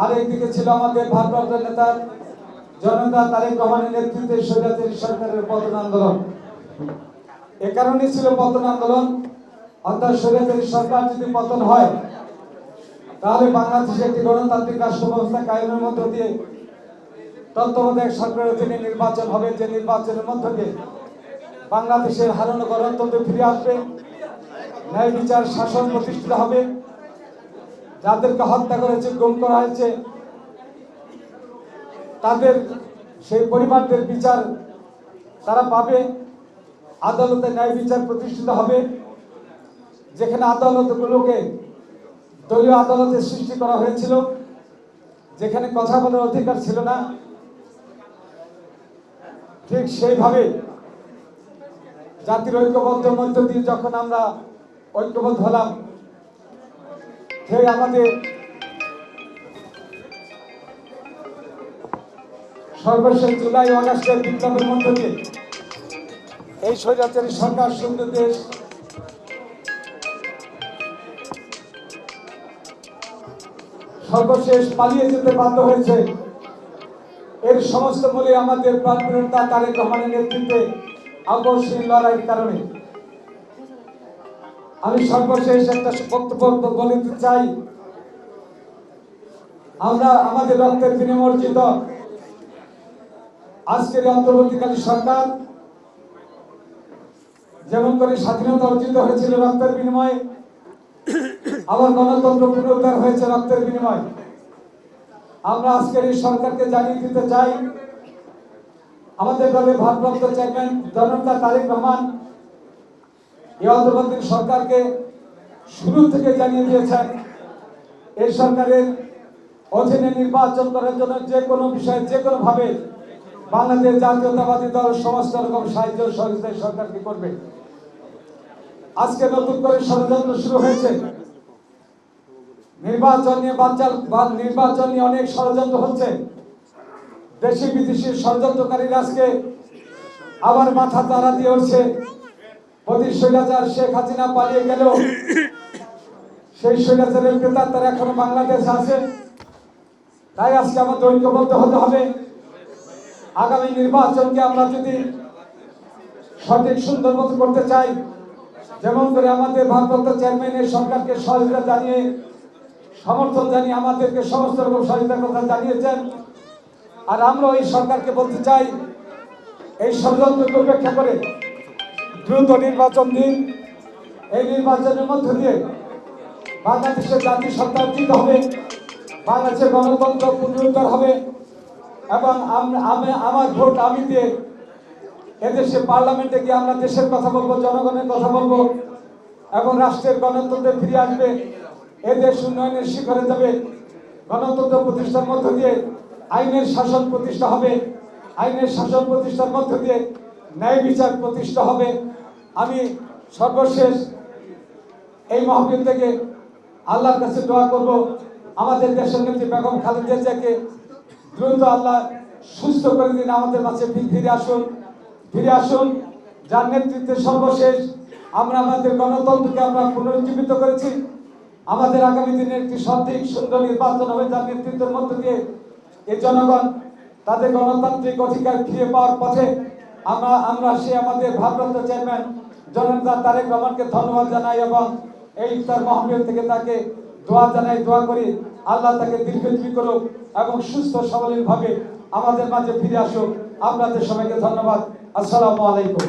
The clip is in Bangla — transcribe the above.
আর একদিকে আমাদের নেতৃত্বে আন্দোলন। কারণে ছিল আন্দোলন। অর্থাৎ সরকার যদি পতন হয়, তাহলে বাংলাদেশে একটি গণতান্ত্রিক রাষ্ট্র ব্যবস্থা কায়েমের মধ্য দিয়ে তত্ত্বাবধায়ক সরকারের অধীনে নির্বাচন হবে। যে নির্বাচনের মধ্য দিয়ে বাংলাদেশের হারানো গণতন্ত্র ফিরে আসবে। ন্যায় বিচার শাসন প্রতিষ্ঠিত হবে। যাদেরকে হত্যা করেছে গুম করা হয়েছে, তাদের সেই পরিবারদের বিচার তারা পাবে। আদালতে ন্যায় বিচার প্রতিষ্ঠিত হবে। যেখানে আদালতগুলোকে দলীয় আদালতে সৃষ্টি করা হয়েছিল, যেখানে কথা বলার অধিকার ছিল না। ঠিক সেইভাবে জাতির ঐক্যবদ্ধ মধ্য দিয়ে যখন আমরা ঐক্যবদ্ধ হলাম। সেই আমাদের সর্বশেষ জুলাই ও আগস্টের বিপ্লবের মধ্য দিয়ে এই স্বৈরাচারী সরকার সুন্দর দেশ সর্বশেষ পালিয়ে যেতে বাধ্য হয়েছে। এর সমস্ত মূলে আমাদের প্রাণপ্রিয়তা তারেক রহমানের নেতৃত্বে আকর্ষণীয় লড়াইয়ের কারণে। আমি সর্বশেষ একটা বক্তব্য বলে দিতে চাই। আমরা আমাদের রক্তের বিনিময় অর্জিত আজকের অন্তর্বর্তীকালীন সরকার যেমন করে স্বাধীনতা অর্জিত হয়েছিল রক্তের বিনিময়ে, আবার গণতন্ত্র পুনরুদ্ধার হয়েছে রক্তের বিনিময়ে। আমরা আজকের এই সরকারকে জানিয়ে দিতে চাই, আমাদের দলের ভারপ্রাপ্ত চেয়ারম্যান জনতা তারেক রহমান এই সরকারকে শুরু থেকে জানিয়ে দিয়েছেন এই সরকারের অধীনে নির্বাচন করার জন্য যে কোনো বিষয়ে, যে কোনো ভাবে বাংলাদেশ জাতীয়তাবাদী দল সমস্ত রকম সাহায্য এই সরকারকে করবে। আজকে নতুন করে ষড়যন্ত্র শুরু হয়েছে। নির্বাচন নিয়ে বাচ্চার বা নির্বাচন নিয়ে অনেক ষড়যন্ত্র হচ্ছে। দেশি বিদেশি ষড়যন্ত্রকারীরা আজকে আবার মাথা তারা দিয়ে উঠছে। প্রতি স্বৈরাচার শেখ হাসিনা পালিয়ে গেলেও সেই স্বৈরাচারের ক্রেতার তারা এখনও বাংলাদেশে আছে। তাই আজকে আমাদের ঐক্যবদ্ধ হতে হবে। আগামী নির্বাচনকে আমরা যদি সঠিক সুন্দর মতো করতে চাই, যেমন করে আমাদের ভারপ্রাপ্ত চেয়ারম্যানের সরকারকে সহযোগিতা জানিয়ে, সমর্থন জানিয়ে আমাদেরকে সমস্ত রকম সহযোগিতার কথা জানিয়েছেন। আর আমরা এই সরকারকে বলতে চাই, এই ষড়যন্ত্রকে উপেক্ষা করে দ্রুত নির্বাচন দিন। এই নির্বাচনের মধ্য দিয়ে বাংলাদেশের জাতি সত্তা অর্জিত হবে, বাংলাদেশের গণতন্ত্র পুনরুদ্ধার হবে এবং আমি আমার ভোট আমি দিয়ে এদেশে পার্লামেন্টে গিয়ে আমরা দেশের কথা বলব, জনগণের কথা বলব এবং রাষ্ট্রের গণতন্ত্রে ফিরে আসবে। এদেশ উন্নয়নের শিখরে যাবে। গণতন্ত্র প্রতিষ্ঠার মধ্য দিয়ে আইনের শাসন প্রতিষ্ঠা হবে। আইনের শাসন প্রতিষ্ঠার মধ্য দিয়ে ন্যায় বিচার প্রতিষ্ঠা হবে। আমি সর্বশেষ এই মহফিল থেকে আল্লাহর কাছে দোয়া করব। আমাদের দেশের নেত্রী বেগম খালেদা জিয়াকে দ্রুত আল্লাহ সুস্থ করে দিন, আমাদের ফি- ফিরে আসুন ফিরে আসুন। যার নেতৃত্বে সর্বশেষ আমরা আমাদের গণতন্ত্রকে আমরা পুনরুজ্জীবিত করেছি। আমাদের আগামী দিনে একটি সঠিক, সুন্দর নির্বাচন হবে, যার নেতৃত্বের মধ্য দিয়ে এই জনগণ তাদের গণতান্ত্রিক অধিকার ফিরে পাওয়ার পথে আমরা আমরা সে আমাদের ভারপ্রাপ্ত চেয়ারম্যান জনতা তারেক রহমানকে ধন্যবাদ জানাই এবং এই ইফতার মাহফিল থেকে তাকে দোয়া জানাই, দোয়া করি আল্লাহ তাকে দীর্ঘজীবী করুক এবং সুস্থ সবলীলভাবে আমাদের মাঝে ফিরে আসুক। আপনাদের সবাইকে ধন্যবাদ। আসসালামু আলাইকুম।